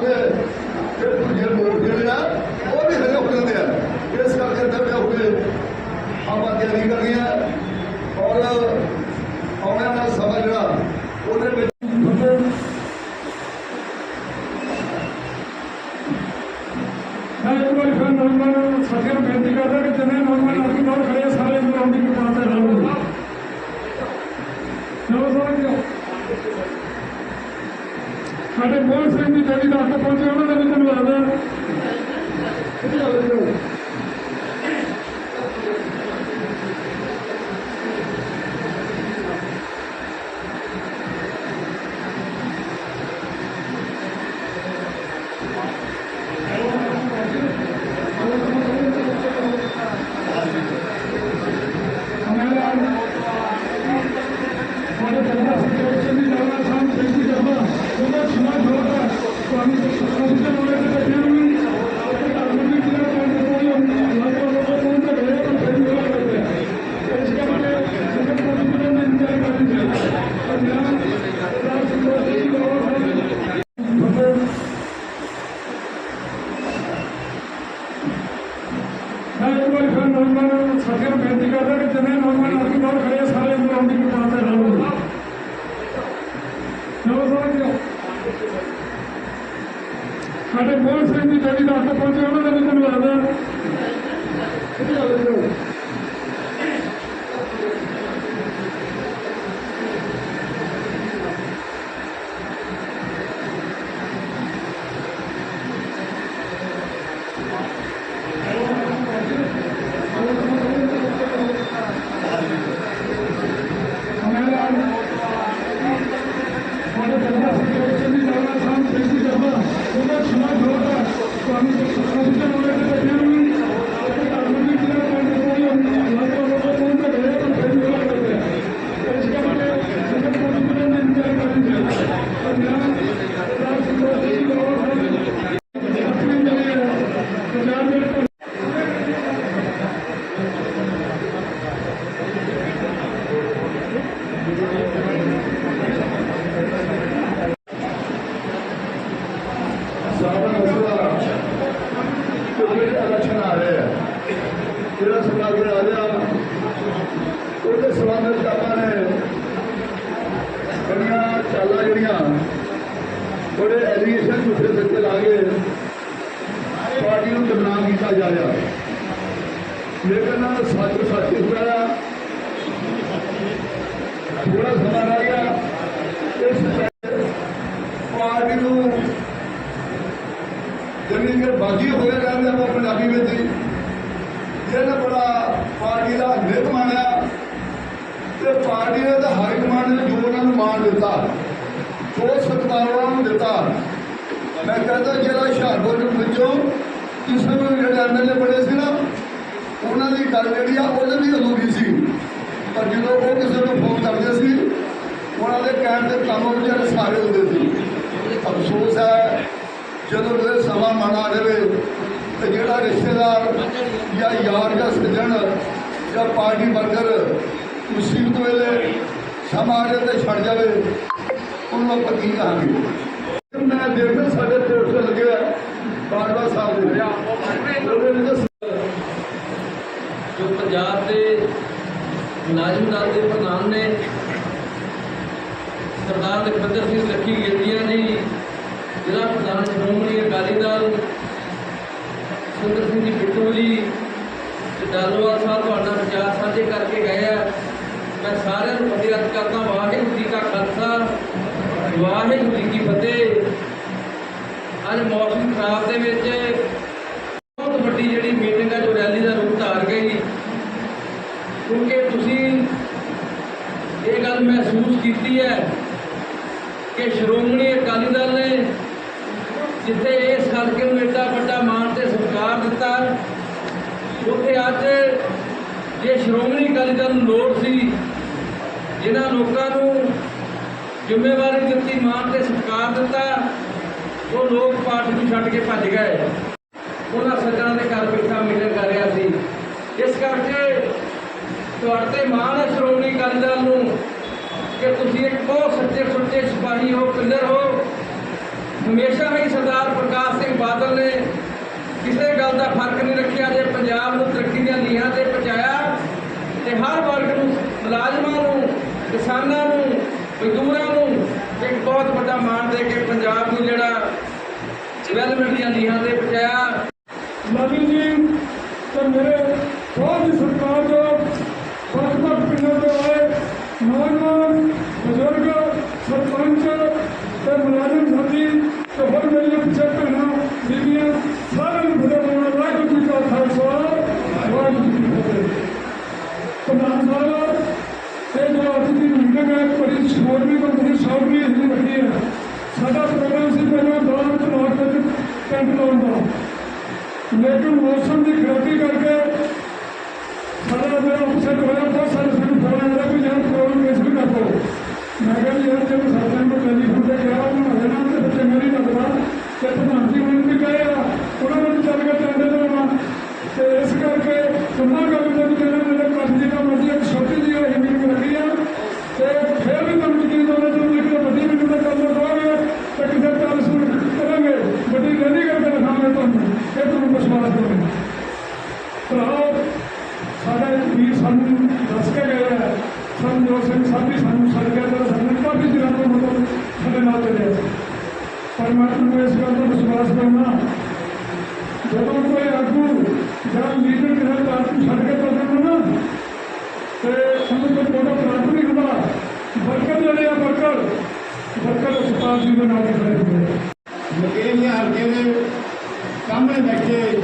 ਇਹ ਲੋਕ ਜਿਹੜੇ ਆ ਉਹ ਵੀ ਹਲੇ ਹੋ ਆ। ਇਸ ਕਰਕੇ ਦਬੇ ਹੋ ਕੇ ਆਪਾਂ ਤਿਆਰੀ ਕਰ ਰਹੇ ਆ ਔਰ ਆਉਣ ਵਾਲਾ ਸਮਾਂ ਜਿਹੜਾ ਉਹਦੇ ਵਿੱਚ ਮੈਂ ਇੱਕ ਵਾਰੀ ਫਿਰ ਨੌਜਵਾਨ ਸਾਥੀਆਂ ਨੂੰ ਬੇਨਤੀ ਕਰਦਾ ਕਿ ਜਿੰਨੇ ਨੌਜਵਾਨ ਆਦਮੀ ਬਾਹਰ ਖੜੇ ਆ, ਸਾਰੇ ਅੰਦਰ ਆਉਣ ਦੀ ਕਿਰਪਾ ਤੇ ਚਲੋ ਸਾਰੇ ਸਾਡੇ ਮੋਹਨ ਸਿੰਘ ਜੀ ਜਿਹੜੀ ਦਸ ਪਹੁੰਚੇ ਉਹਨਾਂ ਦਾ ਵੀ ਧੰਨਵਾਦ ਹੈ। ਮੈਂ ਇੱਕ ਵਾਰੀ ਫਿਰ ਨੌਜਵਾਨ ਸਾਥੀਆਂ ਨੂੰ ਬੇਨਤੀ ਕਰਦਾ ਕਿ ਜਿੰਨੇ ਨੌਜਵਾਨ ਆਦਮੀ ਬਾਹਰ ਖੜੇ ਆ, ਸਾਰੇ ਅੰਦਰ ਆਉਣ ਦੀ ਕਿਰਪਾ ਤੇ ਚਲੋ ਸਾਰੇ ਸਾਡੇ ਮੋਹਨ ਸਿੰਘ ਜੀ ਜਿਹੜੀ ਦਸ ਤੱਕ ਪਹੁੰਚੇ ਉਹਨਾਂ ਦਾ ਵੀ ਧੰਨਵਾਦ ਹੈ ਬੜੇ ਝੂਠੇ ਸੱਚੇ ਲਾ ਕੇ ਪਾਰਟੀ ਨੂੰ ਬਦਨਾਮ ਕੀਤਾ ਜਾ ਰਿਹਾ। ਲੇਕਿਨ ਸੱਚ ਸੱਚ ਹੀ ਥੋੜਾ ਸਮਾਂ ਰਹਿ ਗਿਆ। ਇਸ ਪਾਰਟੀ ਨੂੰ ਜਿਵੇਂ ਕਿ ਬਾਗੀ ਹੋ ਹੋਏ ਕਹਿੰਦੇ ਆਪਾਂ ਪੰਜਾਬੀ ਵਿੱਚ ਹੀ। ਇਹਨੇ ਬੜਾ ਪਾਰਟੀ ਦਾ ਨਿਤ ਮਾਣਿਆ ਤੇ ਪਾਰਟੀ ਨੇ ਤਾਂ ਹਾਈ ਕਮਾਂਡ ਨੇ ਜੋ ਉਹਨਾਂ ਨੂੰ ਮਾਣ ਦਿੱਤਾ। ਜੋ ਸਤਿਕਾਰ ਉਹਨਾਂ ਨੂੰ ਦਿੱਤਾ। ਮੈਂ ਕਹਿੰਦਾ ਜਿਹੜਾ ਹੁਸ਼ਿਆਰਪੁਰ ਦੇ ਵਿੱਚੋਂ ਕਿਸੇ ਨੂੰ ਜਿਹੜੇ ਐਮਐਲਏ ਬਣੇ ਸੀ ਨਾ, ਉਹਨਾਂ ਦੀ ਗੱਲ ਜਿਹੜੀ ਆ ਉਹਦੇ ਵੀ ਅਧੂਰੀ ਸੀ। ਪਰ ਜਦੋਂ ਉਹ ਕਿਸੇ ਨੂੰ ਫੋਨ ਕਰਦੇ ਸੀ, ਉਹਨਾਂ ਦੇ ਕਹਿਣ ਦੇ ਕੰਮ ਵਿਚਾਰੇ ਸਾਰੇ ਹੁੰਦੇ ਸੀ। ਅਫਸੋਸ ਹੈ, ਜਦੋਂ ਇਹ ਸਮਾਂ ਮਾਣਾ ਦੇਵੇ ਤੇ ਜਿਹੜਾ ਰਿਸ਼ਤੇਦਾਰ ਜਾਂ ਯਾਰ ਜਾਂ ਸੱਜਣ ਜਾਂ ਪਾਰਟੀ ਵਰਕਰ ਮੁਸੀਬਤ ਵੇਲੇ ਸਮਾਜ ਤੇ ਛੱਡ ਜਾਵੇ, ਉਹਨੂੰ ਆਪਾਂ ਕੀ ਕਹਾਂਗੇ? ਮੈਂ ਦੇਖਦਾ ਸਾਡੇ ਪੋਸਟਰ ਲੱਗੇ ਆ ਸਾਹਿਬ ਦੇ ਉਹਦੇ ਵਿੱਚ ਜੋ ਪੰਜਾਬ ਦੇ ਮੁਲਾਜ਼ਮ ਦਲ ਦੇ ਪ੍ਰਧਾਨ ਨੇ, ਸਰਦਾਰ ਲਖਵਿੰਦਰ ਸਿੰਘ ਲੱਖੀ ਗਿਲਦੀਆਂ ਨੇ ਜ਼ਿਲ੍ਹਾ ਪ੍ਰਧਾਨ ਸ਼੍ਰੋਮਣੀ ਅਕਾਲੀ ਦਲ ਸੁੰਦਰ ਸਿੰਘ ਜੀ ਬਿੱਟੂ ਜੀ ਤੇ ਸਾਹਿਬ ਤੁਹਾਡਾ ਵਿਚਾਰ ਸਾਂਝੇ ਕਰਕੇ ਗਏ ਆ। ਮੈਂ ਸਾਰਿਆਂ ਨੂੰ ਫਤਿਹਤ ਕਰਦਾ ਵਾਹਿਗੁਰੂ ਜੀ ਕਾ ਖਾਲਸਾ ਵਾਹਿਗੁਰੂ ਜੀ ਕੀ ਫਤਿਹ ਅੱਜ ਮੌਸਮ ਖਰਾਬ ਦੇ ਵਿੱਚ ਬਹੁਤ ਵੱਡੀ ਜਿਹੜੀ ਮੀਟਿੰਗ ਹੈ ਜੋ ਰੈਲੀ ਦਾ ਰੂਪ ਧਾਰ ਗਈ ਕਿਉਂਕਿ ਤੁਸੀਂ ਇਹ ਗੱਲ ਮਹਿਸੂਸ ਕੀਤੀ ਹੈ ਕਿ ਸ਼੍ਰੋਮਣੀ ਅਕਾਲੀ ਦਲ ਨੇ ਜਿੱਥੇ ਇਸ ਹਲਕੇ ਨੂੰ ਏਡਾ ਵੱਡਾ ਮਾਣ ਤੇ ਸਤਿਕਾਰ ਦਿੱਤਾ, ਉੱਥੇ ਅੱਜ ਜੇ ਸ਼੍ਰੋਮਣੀ ਅਕਾਲੀ ਦਲ ਨੂੰ ਲੋੜ ਸੀ, ਜਿਨ੍ਹਾਂ ਲੋਕਾਂ ਨੂੰ ਜ਼ਿੰਮੇਵਾਰੀ ਦਿੱਤੀ, ਮਾਣ ਤੇ ਸਤਿਕਾਰ ਦਿੱਤਾ। ਉਹ ਲੋਕ ਪਾਰਟੀ ਨੂੰ ਛੱਡ ਕੇ ਭੱਜ ਗਏ। ਉਹਨਾਂ ਸੱਜਣਾਂ ਦੇ ਘਰ ਬੈਠਾ ਮੀਟਿੰਗ ਕਰ ਰਿਹਾ ਸੀ। ਇਸ ਕਰਕੇ ਤੁਹਾਡੇ ਤੇ ਮਾਣ ਹੈ ਸ਼੍ਰੋਮਣੀ ਅਕਾਲੀ ਦਲ ਨੂੰ ਕਿ ਤੁਸੀਂ ਇੱਕ ਬਹੁਤ ਸੱਚੇ ਸੁੱਚੇ ਸਿਪਾਹੀ ਹੋ, ਪਿੱਲਰ ਹੋ। ਹਮੇਸ਼ਾ ਹੀ ਸਰਦਾਰ ਪ੍ਰਕਾਸ਼ ਸਿੰਘ ਬਾਦਲ ਨੇ ਕਿਸੇ ਗੱਲ ਦਾ ਫ਼ਰਕ ਨਹੀਂ ਰੱਖਿਆ, ਜੇ ਪੰਜਾਬ ਨੂੰ ਤਰੱਕੀ ਦੀਆਂ ਲੀਹਾਂ ਤੇ ਪਹੁੰਚਾਇਆ, ਤੇ ਹਰ ਵਰਗ ਨੂੰ ਮੁਲਾਜ਼ਮਾਂ ਨੂੰ, ਕਿਸਾਨਾਂ ਨੂੰ ਮਜ਼ਦੂਰਾਂ ਨੂੰ ਇੱਕ ਬਹੁਤ ਵੱਡਾ ਮਾਣ ਦੇ ਕੇ ਪੰਜਾਬ ਨੂੰ ਜਿਹੜਾ ਡਿਵੈਲਪਮੈਂਟ ਦੀਆਂ ਲੀਹਾਂ ਤੇ ਪਹੁੰਚਾਇਆ ਲਾਲੀ ਜੀ ਤੇ ਮੇਰੇ ਬਹੁਤ ਹੀ ਸਰਕਾਰ ਜੋ ਵੱਖ-ਵੱਖ ਪਿੰਡਾਂ ਤੋਂ ਆਏ ਨੌਜਵਾਨ ਬਜ਼ੁਰਗ ਸਰਪੰਚ ਤੇ ਮੁਲਾਜ਼ਮ ਸਾਥੀ ਤੇ ਹੋਰ ਮੇਰੀਆਂ ਪਿੱਛੇ ਭੈਣਾਂ ਬੀਬੀਆਂ ਸਾਰਿਆਂ ਨੂੰ ਬੜਾ ਬੜਾ ਵਾਹਿਗੁਰੂ ਜੀ ਕਾ ਖਾਲਸਾ ਵਾਹਿਗੁਰੂ ਜੀ ਕੀ ਫਤਿਹ ਪ੍ਰਧਾਨ ਸਾਹਿਬ ਇਹ ਜੋ ਅੱਜ ਦੀ ਮੀਟਿੰਗ ਹੈ ਬੜੀ ਸ਼ੋਰਵੀ ਤੋਂ ਬੜੀ ਸ਼ੌਕਰੀ ਅਸੀਂ ਰੱਖੀ ਹੈ ਸਾਡਾ ਪ੍ਰੋਗਰਾਮ ਸੀ ਪਹਿਲਾਂ ਦੌਰ ਬਲਾਕ ਵਿੱਚ ਕੈਂਪ ਲਾਉਣ ਦਾ ਲੇਕਿਨ ਮੌਸਮ ਦੀ ਖਰਾਬੀ ਕਰਕੇ ਸਾਡਾ ਮੇਰਾ ਅਫਸਰ ਹੋਇਆ ਬਹੁਤ ਸਾਰੇ ਸਾਨੂੰ ਫੋਨ ਆਇਆ ਕਿ ਯਾਰ ਪ੍ਰੋਗਰਾਮ ਕੈਂਸਲ ਕਰ ਦਿਓ ਮੈਂ ਕਿਹਾ ਜੀ ਯਾਰ ਜੇ ਸਾਡਾ ਨੂੰ ਟੈਲੀਫੋਨ ਤੇ ਕਿਹਾ ਉਹਨਾਂ ਨੇ ਨਾ ਤੇ ਬੱਚੇ ਮੇਰੀ ਲੱਗਦਾ ਤੇ ਪ੍ਰਧਾਨ ਜੀ ਹੁਣ ਵੀ ਕਹੇ ਆ ਉਹਨਾਂ ਨੂੰ ਚੱਲ ਕੇ ਟੈਂਡੇ ਦੇਣਾ ਤੇ ਇਸ ਕਰਕੇ ਸੁਣਨਾ ਗੱਲ ਦੇ ਵਿੱਚ ਇਹਨਾਂ ਮੇਰੇ ਕੱਟ ਜੀ ਦਾ ਮਰਜ਼ੀ ਇੱਕ ਛੋਟੀ ਜਿਹੀ ਹੋਈ ਮੀਟਿੰਗ ਰੱਖੀ ਆ ਤੇ ਫਿਰ ਵੀ ਤੁਹਾਨੂੰ ਯਕੀਨ ਦੋਨੇ ਤੋਂ ਇੱਕ ਵੱਡੀ ਮੀਟਿੰਗ ਦਾ ਕੰਮ ਦੋਗੇ ਤੇ ਕਿਸੇ ਤਰ੍ਹਾਂ ਸੁਣ ਕਰਾਂਗੇ ਵੱਡੀ ਰੈਲੀ ਕਰਕੇ ਦਿਖਾਵਾਂਗੇ ਤੁਹਾਨੂੰ ਇਹ ਤੁਹਾਨੂੰ ਵਿਸ਼ਵਾਸ ਦੋਗੇ ਭਰਾਓ ਸਾਡੇ ਵੀਰ ਸਾਨੂੰ ਦੱਸ ਕੇ ਗਏ ਹੈ ਸੰਜੋਗ ਸਿੰਘ ਸਾਡੀ ਸਾਨੂੰ ਸੜਕਿਆ ਤੇ ਸਾਨੂੰ ਕਾਫੀ ਦਿਨਾਂ ਤੋਂ ਮਤਲਬ ਸਾਡੇ ਨਾਲ ਚੱਲਿਆ ਪਰ ਮੈਂ ਤੁਹਾਨੂੰ ਇਸ ਗੱਲ ਦਾ ਵਿਸ਼ਵਾਸ ਕਰਨਾ ਜਦੋਂ ਕੋਈ ਆਗੂ ਜਾਂ ਲੀਡਰ ਜਿਹੜਾ ਪਾਰਟੀ ਛੱਡ ਕੇ ਚੱਲ ਜਾਂਦਾ ਨਾ ਤੇ ਸਾਨੂੰ ਕੋਈ ਬੜਾ ਪ੍ਰਾਪਤ ਨਹੀਂ ਹੁੰਦਾ ਵਰਕਰ ਜਿਹੜੇ ਆ ਵਰਕਰ ਵਰਕਰ ਉਸਤਾਦ ਜੀ ਦੇ ਨਾਲ ਹੀ ਖੜੇ ਹੁੰਦੇ ਆ ਮਕੇਰੀਆਂ ਹਲਕੇ ਦੇ ਸਾਹਮਣੇ ਬੈਠੇ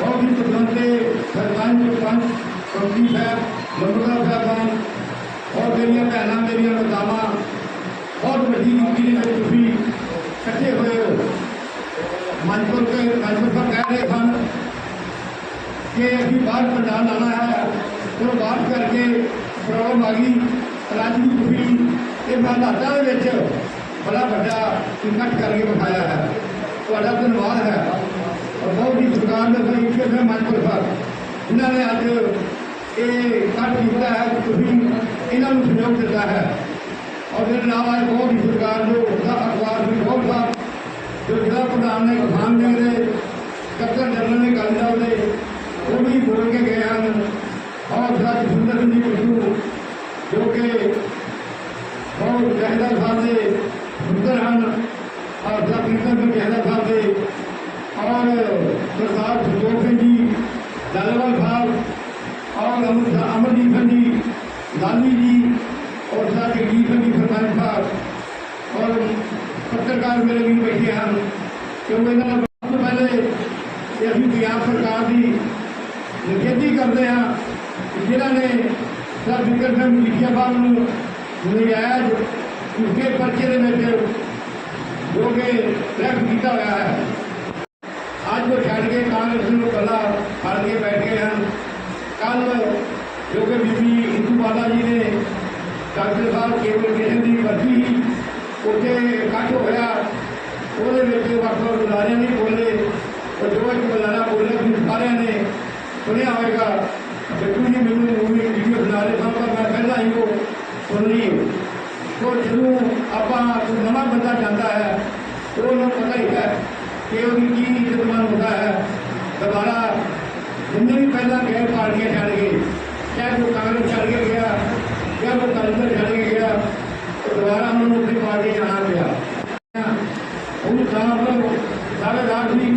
ਬਹੁਤ ਹੀ ਪਸੰਦੇ ਸਰਪੰਚ ਪੰਚ ਕਮੀ ਸਾਹਿਬ ਲੰਬੜਾ ਸਾਹਿਬਾਨ ਔਰ ਮੇਰੀਆਂ ਭੈਣਾਂ ਮੇਰੀਆਂ ਮਾਤਾਵਾਂ ਬਹੁਤ ਵੱਡੀ ਗਿਣਤੀ ਦੇ ਵਿੱਚ ਤੁਸੀਂ ਇਕੱਠੇ ਹੋਏ ਹੋ ਮੰਚਪੁਰ ਕੇ ਮੰਚਪੁਰ ਸਾਹਿਬ ਕਹਿ ਰਹੇ ਸਨ ਕਿ ਅਸੀਂ ਬਾਹਰ ਪੰਡਾਲ ਲਾਣਾ ਹੈ ਉਹ ਬਾਹਰ ਕਰਕੇ ਪ੍ਰੋਬਲਮ ਆ ਗਈ ਰਾਜੀ ਤੁਸੀਂ ਇਹ ਮੈਂ ਹਾਲਾਤਾਂ ਦੇ ਵਿੱਚ ਬੜਾ ਵੱਡਾ ਇਕੱਠ ਕਰਕੇ ਵਿਖਾਇਆ ਹੈ। ਤੁਹਾਡਾ ਧੰਨਵਾਦ ਹੈ। ਔਰ ਬਹੁਤ ਹੀ ਸਰਕਾਰ ਦੇ ਸਹੀ ਹੈ ਮੰਚਪੁਰ ਸਾਹਿਬ ਇਹਨਾਂ ਨੇ ਅੱਜ ਇਹ ਇਕੱਠ ਕੀਤਾ ਹੈ ਤੁਸੀਂ ਇਹਨਾਂ ਨੂੰ ਸਹਿਯੋਗ ਦਿੱਤਾ ਹੈ। ਔਰ ਮੇਰੇ ਨਾਲ ਅੱਜ ਬਹੁਤ ਹੀ ਸਰਕਾਰ ਜੋ ਉਹਦਾ ਅਖਬਾਰ ਵੀ ਬਹੁਤ ਸਾਹਿਬ ਜੋ ਜ਼ਿਲ੍ਹਾ ਪ੍ਰਧਾਨ ਨੇ ਕਿਸਾਨ ਸਿੰਘ ਦੇ ਸਕੱਤਰ ਜਨਰਲ ਨੇ ਗੱਲ ਦਾ ਉਹਦੇ ਉਹ ਵੀ ਬੋਲ ਕੇ ਗਏ ਹਨ ਔਰ ਸਾਡੀ ਸੁੰਦਰ ਸਿੰਘ ਜੀ ਬਿੱਟੂ ਜੋ ਕਿ ਬਹੁਤ ਜਹਦਰ ਸਾਹਿਬ ਦੇ ਸੁੰਦਰ ਹਨ ਔਰ ਦਾ ਕੀਰਤਨ ਸਿੰਘ ਜਹਦਰ ਸਾਹਿਬ ਦੇ ਔਰ ਸਰਦਾਰ ਸੁਜੋਗ ਸਿੰਘ ਜੀ ਦਲਵਾਲ ਸਾਹਿਬ ਔਰ ਅਮਰ ਅਮਰਜੀਤ ਸਿੰਘ ਜੀ ਲਾਲੀ ਜੀ ਔਰ ਸਾਡੇ ਜਗਜੀਤ ਸਿੰਘ ਜੀ ਸਰਪੰਚ ਸਾਹਿਬ ਔਰ ਪੱਤਰਕਾਰ ਮੇਰੇ ਵੀ ਬੈਠੇ ਕਰਦੇ ਹਾਂ। ਜਿਨ੍ਹਾਂ ਨੇ ਸਰ ਵਿਕਰ ਸਿੰਘ ਮਜੀਠੀਆ ਸਾਹਿਬ ਨੂੰ ਨਜਾਇਜ਼ ਉਸਕੇ ਪਰਚੇ ਦੇ ਵਿੱਚ ਜੋ ਕਿ ਰੈਫ ਕੀਤਾ ਹੋਇਆ ਹੈ। ਅੱਜ ਉਹ ਛੱਡ ਕੇ ਕਾਂਗਰਸ ਨੂੰ ਕੱਲਾ ਫੜ ਕੇ ਬੈਠ ਗਏ ਹਨ। ਕੱਲ ਜੋ ਕਿ ਬੀਬੀ ਇੰਦੂ ਬਾਲਾ ਜੀ ਨੇ ਡਾਕਟਰ ਸਾਹਿਬ ਕੇਵਲ ਕਿਸ਼ਨ ਦੀ ਵਰਤੀ ਸੀ ਉੱਥੇ ਇਕੱਠ ਹੋਇਆ। ਉਹਦੇ ਵਿੱਚ ਵੱਖ ਵੱਖ ਬੁਲਾਰਿਆਂ ਨੇ ਬੋਲੇ, ਉਹ ਜੋ ਇੱਕ ਬੁਲਾਰਾ ਬੋਲੇ ਸਾਰਿਆਂ ਨੇ ਸੁਣਿਆ ਹੋਵੇਗਾ ਬਿੱਟੂ ਜੀ ਮੈਨੂੰ ਉਹ ਵੀਡੀਓ ਬਣਾ ਰਹੇ ਸਨ ਪਰ ਮੈਂ ਪਹਿਲਾਂ ਹੀ ਉਹ ਸੁਣ ਲਈ। ਉਹ ਜਦੋਂ ਆਪਾਂ ਕੋਈ ਨਵਾਂ ਬੰਦਾ ਜਾਂਦਾ ਹੈ ਤਾਂ ਉਹਨੂੰ ਪਤਾ ਹੀ ਹੈ ਕਿ ਉਹਦੀ ਕੀ ਇੱਜ਼ਤਮਾਨ ਹੁੰਦਾ ਹੈ। ਦੁਬਾਰਾ ਜਿੰਨੇ ਵੀ ਪਹਿਲਾਂ ਗਏ, ਪਾਰਟੀਆਂ ਛੱਡ ਗਏ, ਚਾਹੇ ਉਹ ਕਾਂਗਰਸ ਛੱਡ ਕੇ ਗਿਆ, ਜਾਂ ਉਹ ਕਾਂਗਰਸ ਛੱਡ ਕੇ ਗਿਆ, ਉਹ ਦੁਬਾਰਾ ਉਹਨਾਂ ਨੂੰ ਆਪਣੀ ਪਾਰਟੀ 'ਚ ਆਉਣਾ ਪਿਆ। ਉਹ ਸਾਹਿਬ ਸਾਰੇ ਰਾਜ ਸੀ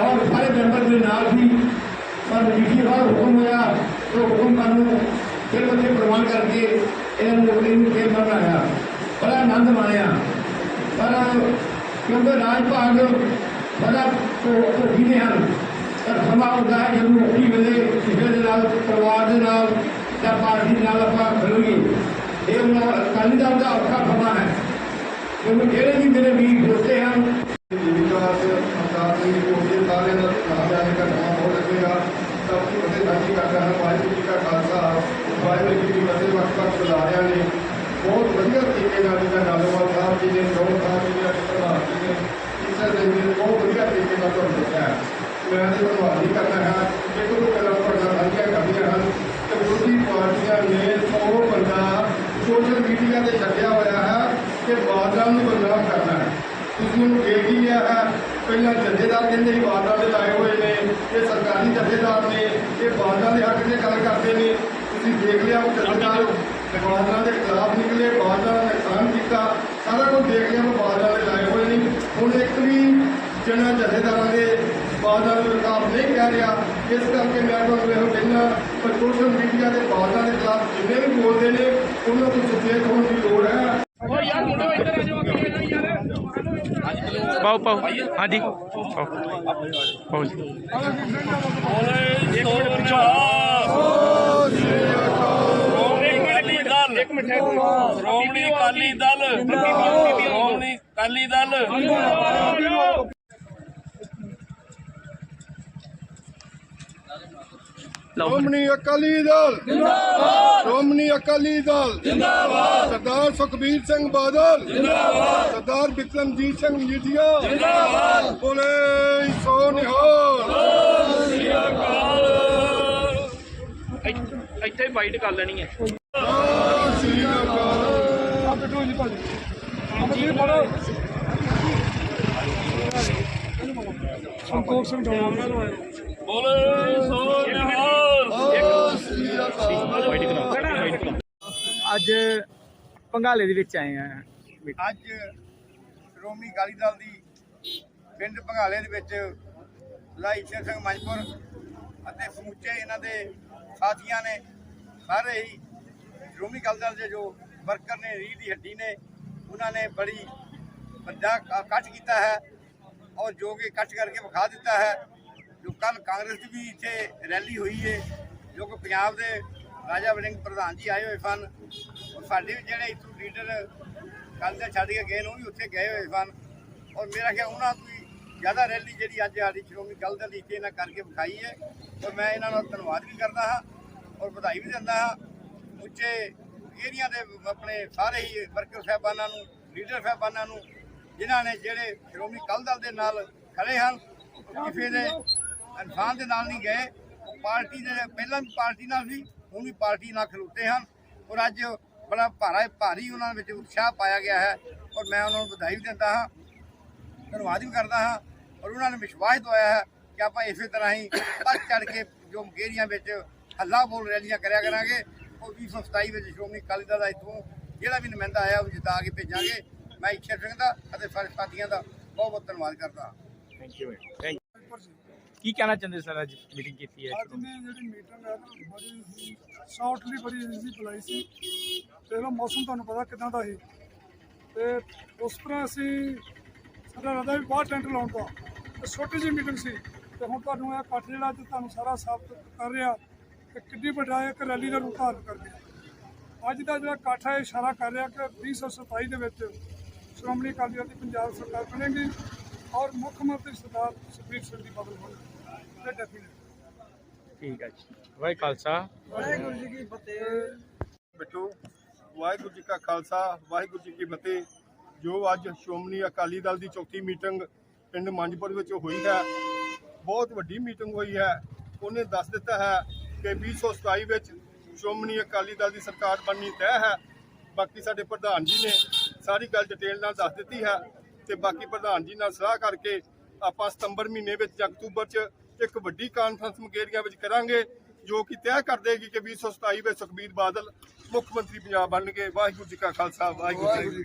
ਔਰ ਸਾਰੇ ਮੈਂਬਰ ਦੇ ਨਾਲ ਸੀ ਪਰ ਮਜੀਠੀ ਸਾਹਿਬ ਹੁਕਮ ਹੋਇਆ, ਉਹ ਹੁਕਮ ਨੂੰ ਫਿਰ ਉੱਥੇ ਪ੍ਰਵਾਨ ਕਰਕੇ ਇਹਨਾਂ ਨੂੰ ਨੌਕਰੀ ਨੂੰ ਫੇਰ ਬਣਾਇਆ ਬੜਾ ਆਨੰਦ ਮਾਣਿਆ। ਪਰ ਕਿਉਂਕਿ ਰਾਜ ਭਾਗ ਬੜਾ ਧੋਖੀ ਨੇ ਹਨ, ਪਰ ਸਮਾਂ ਹੁੰਦਾ ਹੈ ਜਦੋਂ ਨੌਕਰੀ ਵੇਲੇ ਕਿਸੇ ਦੇ ਨਾਲ, ਪਰਿਵਾਰ ਦੇ ਨਾਲ ਜਾਂ ਪਾਰਟੀ ਦੇ ਨਾਲ ਆਪਾਂ ਖਲੋਈਏ ਇਹ ਉਹਨਾਂ ਅਕਾਲੀ ਦਲ ਦਾ ਔਖਾ ਸਮਾਂ ਹੈ। ਕਿਉਂਕਿ ਜਿਹੜੇ ਵੀ ਮੇਰੇ ਵੀਰ ਦੋਸਤੇ ਹਨ ਵਿਕਾਸ ਅਮਦਾਦ ਦੀ ਕੋਸ਼ਿਸ਼ ਸਾਰੇ ਦਾ ਕਾਮਯਾਬੀ ਦਾ ਹੋ ਸਕੇਗਾ ਸਭ ਤੋਂ ਵੱਡੇ ਸਾਥੀ ਕਰਦਾ ਹੈ, ਵਾਹਿਗੁਰੂ ਜੀ ਕਾ ਖਾਲਸਾ, ਵਾਹਿਗੁਰੂ ਜੀ ਕੀ ਫਤਿਹ, ਵੱਖ ਵੱਖ ਬੁਲਾਰਿਆਂ ਨੇ ਬਹੁਤ ਵਧੀਆ ਤਰੀਕੇ ਨਾਲ ਜਿਹੜਾ ਨਾਲੋਵਾਲ ਸਾਹਿਬ ਜੀ ਨੇ ਗੌਰ ਸਾਹਿਬ ਜੀ ਨੇ ਪ੍ਰਧਾਨ ਜੀ ਨੇ ਇਸਰ ਦੇ ਨੇ ਬਹੁਤ ਵਧੀਆ ਤਰੀਕੇ ਨਾਲ ਤੁਹਾਨੂੰ ਦੱਸਿਆ ਹੈ। ਮੈਂ ਤੇ ਧੰਨਵਾਦ ਹੀ ਕਰਨਾ ਹੈ ਕਿ ਕੋਈ ਗੱਲਾਂ ਤੁਹਾਡਾ ਸਾਂਝੀਆਂ ਕਰਦੀਆਂ ਹਨ ਕਿ ਵਿਰੋਧੀ ਪਾਰਟੀਆਂ ਨੇ ਉਹ ਬੰਦਾ ਸੋਸ਼ਲ ਮੀਡੀਆ ਤੇ ਛੱਡਿਆ ਹੋਇਆ ਹੈ ਕਿ ਬਾਦਲਾਂ ਨੂੰ ਬਦਨਾਮ ਕਰਨਾ ਹੈ ਤੁਸੀਂ ਉਹਨੂੰ ਦੇਖ ਹੀ ਲਿਆ ਹੈ ਪਹਿਲਾਂ ਜਥੇਦਾਰ ਕਹਿੰਦੇ ਸੀ ਬਾਦਲਾਂ ਦੇ ਲਾਏ ਹੋਏ ਨੇ ਇਹ ਸਰਕਾਰੀ ਜਥੇਦਾਰ ਨੇ ਇਹ ਬਾਦਲਾਂ ਦੇ ਹੱਕ 'ਚ ਗੱਲ ਕਰਦੇ ਨੇ। ਤੁਸੀਂ ਦੇਖ ਲਿਆ ਉਹ ਜਥੇਦਾਰ ਬਾਦਲਾਂ ਦੇ ਖਿਲਾਫ ਨਿਕਲੇ ਬਾਦਲਾਂ ਦਾ ਨੁਕਸਾਨ ਕੀਤਾ। ਸਾਰਾ ਕੁਝ ਦੇਖ ਲਿਆ ਉਹ ਬਾਦਲਾਂ ਦੇ ਲਾਏ ਹੋਏ ਨੇ। ਹੁਣ ਇੱਕ ਵੀ ਜਣਾ ਜਥੇਦਾਰਾਂ ਦੇ ਬਾਦਲਾਂ ਦੇ ਖਿਲਾਫ ਨਹੀਂ ਕਹਿ ਰਿਹਾ। ਇਸ ਕਰਕੇ ਮੈਂ ਤੁਹਾਨੂੰ ਇਹੋ ਕਹਿੰਦਾ ਪਰ ਸੋਸ਼ਲ ਮੀਡੀਆ ਦੇ ਬਾਦਲਾਂ ਦੇ ਖਿਲਾਫ ਜਿੰਨੇ ਵੀ ਬੋਲਦੇ ਨੇ ਉਹਨਾਂ ਤੋਂ ਸੁਚੇਤ ਹੋਣ ਦੀ ਲੋੜ ਹੈ। ਪਾਓ ਪਾਓ। ਹਾਂਜੀ। ਪਾਓ। ਪਾਓ ਜੀ। ਸ਼੍ਰੋਮਣੀ ਅਕਾਲੀ ਦਲ। ਸ਼੍ਰੋਮਣੀ ਅਕਾਲੀ ਦਲ। ਸ਼੍ਰੋਮਣੀ ਅਕਾਲੀ ਦਲ। ਜਿੰਦਾਬਾਦ। ਸ਼੍ਰੋਮਣੀ ਅਕਾਲੀ ਦਲ। ਜਿੰਦਾਬਾਦ। ਸਰਦਾਰ ਸੁਖਬੀਰ ਸਿੰਘ ਬਾਦਲ। ਜਿੰਦਾਬਾਦ। ਸਰਦਾਰ ਬਿਕਰਮਜੀਤ ਸਿੰਘ ਮਜੀਠੀਆ ਜਿੰਦਾਬਾਦ। ਬੋਲੇ ਸੋ ਨਿਹਾਲ। ਇੱਥੇ ਵਾਈਟ ਕਰ ਲੈਣੀ ਹੈ ਸਤਿ ਸ੍ਰੀ ਅਕਾਲ ਆ ਬੈਠੋ ਜੀ ਭਾਜੀ ਜੀ ਪੜੋ ਸੰਤੋਖ ਸਿੰਘ ਡੋਲਾ ਬੋਲੇ ਸੋ ਅੱਜ ਪੰਗਾਲੇ ਦੇ ਵਿੱਚ ਆਏ ਆ। ਅੱਜ ਸ਼੍ਰੋਮਣੀ ਅਕਾਲੀ ਦਲ ਦੀ ਪਿੰਡ ਭੰਗਾਲੇ ਦੇ ਵਿੱਚ ਲਾਈ ਸ਼ੇਰ ਸਿੰਘ ਮੰਜਪੁਰ ਅਤੇ ਸਮੁੱਚੇ ਇਹਨਾਂ ਦੇ ਸਾਥੀਆਂ ਨੇ ਸਾਰੇ ਹੀ ਸ਼੍ਰੋਮਣੀ ਅਕਾਲੀ ਦਲ ਦੇ ਜੋ ਵਰਕਰ ਨੇ ਰੀढ़ ਦੀ ਹੱਡੀ ਨੇ, ਉਹਨਾਂ ਨੇ ਬੜੀ ਵੱਡਾ ਇਕੱਠ ਕੀਤਾ ਹੈ ਔਰ ਜੋ ਕਿ ਇਕੱਠ ਕਰਕੇ ਵਿਖਾ ਦਿੱਤਾ ਹੈ। ਜੋ ਕੱਲ ਕਾਂਗਰਸ ਦੀ ਵੀ ਇੱਥੇ ਰੈਲੀ ਹੋਈ ਹੈ ਜੋ ਕਿ ਪੰਜਾਬ ਦੇ ਰਾਜਾ ਵੜਿੰਗ ਪ੍ਰਧਾਨ ਜੀ ਆਏ ਹੋਏ ਸਨ ਔਰ ਸਾਡੇ ਵੀ ਜਿਹੜੇ ਇੱਥੋਂ ਲੀਡਰ ਕੱਲ ਦੇ ਛੱਡ ਕੇ ਗਏ ਨੇ, ਉਹ ਵੀ ਉੱਥੇ ਗਏ ਹੋਏ ਸਨ। ਔਰ ਮੇਰਾ ਖਿਆਲ ਉਹਨਾਂ ਤੋਂ ਜ਼ਿਆਦਾ ਰੈਲੀ ਜਿਹੜੀ ਅੱਜ ਸਾਡੀ ਸ਼੍ਰੋਮਣੀ ਅਕਾਲੀ ਦਲ ਦੀ ਇੱਥੇ ਇਹਨਾਂ ਕਰਕੇ ਵਿਖਾਈ ਹੈ। ਔਰ ਮੈਂ ਇਹਨਾਂ ਦਾ ਧੰਨਵਾਦ ਵੀ ਕਰਦਾ ਹਾਂ ਔਰ ਵਧਾਈ ਵੀ ਦਿੰਦਾ ਹਾਂ। ਉੱਚੇ ਏਰੀਆ ਦੇ ਆਪਣੇ ਸਾਰੇ ਹੀ ਵਰਕਰ ਸਾਹਿਬਾਨਾਂ ਨੂੰ, ਲੀਡਰ ਸਾਹਿਬਾਨਾਂ ਨੂੰ, ਜਿਨ੍ਹਾਂ ਨੇ ਜਿਹੜੇ ਸ਼੍ਰੋਮਣੀ ਅਕਾਲੀ ਦਲ ਦੇ ਨਾਲ ਖੜੇ ਹਨ, ਕਿਸੇ ਦੇ ਇਨਸਾਨ ਦੇ ਨਾਲ ਨਹੀਂ ਗਏ। ਪਾਰਟੀ ਦੇ ਪਹਿਲਾਂ ਵੀ ਪਾਰਟੀ ਨਾਲ ਸੀ, ਹੁਣ ਵੀ ਪਾਰਟੀ ਨਾਲ ਖਲੋਤੇ ਹਨ। ਔਰ ਅੱਜ ਬੜਾ ਭਾਰਾ ਭਾਰੀ ਉਹਨਾਂ ਵਿੱਚ ਉਤਸ਼ਾਹ ਪਾਇਆ ਗਿਆ ਹੈ ਔਰ ਮੈਂ ਉਹਨਾਂ ਨੂੰ ਵਧਾਈ ਵੀ ਦਿੰਦਾ ਹਾਂ ਧੰਨਵਾਦ ਵੀ ਕਰਦਾ ਹਾਂ ਔਰ ਉਹਨਾਂ ਨੇ ਵਿਸ਼ਵਾਸ ਦਵਾਇਆ ਹੈ ਕਿ ਆਪਾਂ ਇਸੇ ਤਰ੍ਹਾਂ ਹੀ ਵੱਧ ਚੜ ਕੇ ਜੋ ਮੁਕੇਰੀਆਂ ਵਿੱਚ ਹੱਲਾ ਬੋਲ ਰੈਲੀਆਂ ਕਰਿਆ ਕਰਾਂਗੇ ਉਹ 2027 ਵਿੱਚ ਸ਼੍ਰੋਮਣੀ ਅਕਾਲੀ ਦਲ ਦਾ ਇੱਥੋਂ ਜਿਹੜਾ ਵੀ ਨੁਮਾਇੰਦਾ ਆਇਆ ਉਹ ਜਿਤਾ ਕੇ ਭੇਜਾਂਗੇ। ਮੈਂ ਇੱਛਾ ਸਿੰਘ ਦਾ ਅਤੇ ਸਾਰੇ ਸਾਥੀਆਂ ਦਾ ਬਹੁਤ ਬਹੁਤ ਧੰਨਵਾਦ ਕਰਦਾ ਹਾਂ। ਥੈਂਕ ਯੂ ਥੈਂਕ ਕੀ ਕਹਿਣਾ ਚਾਹੁੰਦੇ ਸਰ ਅੱਜ ਮੀਟਿੰਗ ਕੀਤੀ ਹੈ ਅੱਜ ਨੇ ਜਿਹੜੀ ਮੀਟਿੰਗ ਹੈ ਨਾ ਬੜੀ ਸ਼ਾਰਟਲੀ ਬੜੀ ਈਜ਼ੀ ਬੁਲਾਈ ਸੀ। ਤੇ ਇਹਦਾ ਮੌਸਮ ਤੁਹਾਨੂੰ ਪਤਾ ਕਿਦਾਂ ਦਾ ਸੀ। ਤੇ ਉਸ ਤਰ੍ਹਾਂ ਅਸੀਂ ਸਾਡਾ ਰਦਾ ਵੀ ਬਾਹਰ ਟੈਂਟ ਲਾਉਣ ਦਾ ਤੇ ਛੋਟੀ ਜਿਹੀ ਮੀਟਿੰਗ ਸੀ। ਤੇ ਹੁਣ ਤੁਹਾਨੂੰ ਇਹ ਇਕੱਠ ਜਿਹੜਾ ਅੱਜ ਤੁਹਾਨੂੰ ਸਾਰਾ ਸਾਬਤ ਕਰ ਰਿਹਾ ਕਿ ਕਿੰਨੀ ਵੱਡਾ ਇੱਕ ਰੈਲੀ ਦਾ ਰੂਪ ਧਾਰਨ ਕਰ ਗਿਆ ਅੱਜ ਦਾ ਜਿਹੜਾ ਇਕੱਠ ਹੈ ਇਸ਼ਾਰਾ ਕਰ ਰਿਹਾ ਕਿ 2027 ਦੇ ਵਿੱਚ ਸ਼੍ਰੋਮਣੀ ਅਕਾਲੀ ਦਲ ਦੀ ਪੰਜਾਬ ਸਰਕਾਰ ਬਣੇਗੀ ਔਰ ਮੁੱਖ ਮੰਤਰੀ ਸਰਦਾਰ ਸੁਖਬੀਰ ਸਿੰਘ ਦੀ ਬਦਲ ਹੋਣੀ। ਇਹ ਡੈਫੀਨੇਟ ਠੀਕ ਹੈ ਜੀ। ਖਾਲਸਾ ਵਾਹਿਗੁਰੂ ਜੀ ਕੀ ਫਤਿਹ। ਬਿੱਟੂ ਵਾਹਿਗੁਰੂ ਜੀ ਕਾ ਖਾਲਸਾ, ਵਾਹਿਗੁਰੂ ਜੀ ਕੀ ਫਤਿਹ। ਜੋ ਅੱਜ ਸ਼੍ਰੋਮਣੀ ਅਕਾਲੀ ਦਲ ਦੀ ਚੌਥੀ ਮੀਟਿੰਗ ਪਿੰਡ ਮੰਜਪੁਰ ਵਿੱਚ ਹੋਈ ਹੈ, ਬਹੁਤ ਵੱਡੀ ਮੀਟਿੰਗ ਹੋਈ ਹੈ। ਉਹਨੇ ਦੱਸ ਦਿੱਤਾ ਹੈ ਕਿ 2027 ਵਿੱਚ ਸ਼੍ਰੋਮਣੀ ਅਕਾਲੀ ਦਲ ਦੀ ਸਰਕਾਰ ਬਣਨੀ ਤੈਅ ਹੈ। ਬਾਕੀ ਸਾਡੇ ਪ੍ਰਧਾਨ ਜੀ ਨੇ ਸਾਰੀ ਗੱਲ ਡਿਟੇਲ ਨਾਲ ਦੱਸ ਦਿੱਤੀ ਹੈ ਤੇ ਬਾਕੀ ਪ੍ਰਧਾਨ ਜੀ ਨਾਲ ਸਲਾਹ ਕਰਕੇ ਆਪਾਂ ਸਤੰਬਰ ਮਹੀਨੇ ਵਿੱਚ ਜਾਂ ਅਕਤੂਬਰ 'ਚ ਇੱਕ ਵੱਡੀ ਕਾਨਫਰੰਸ ਮਕੇਰੀਆਂ ਵਿੱਚ ਕਰਾਂਗੇ, ਜੋ ਕਿ ਤੈਅ ਕਰ ਦੇਗੀ ਕਿ 2027 ਵਿੱਚ ਸੁਖਬੀਰ ਬਾਦਲ ਮੁੱਖ ਮੰਤਰੀ ਪੰਜਾਬ ਬਣਨਗੇ। ਵਾਹਿਗੁਰੂ ਜੀ ਕਾ ਖਾਲਸਾ ਵਾਹਿਗੁਰੂ ਜੀ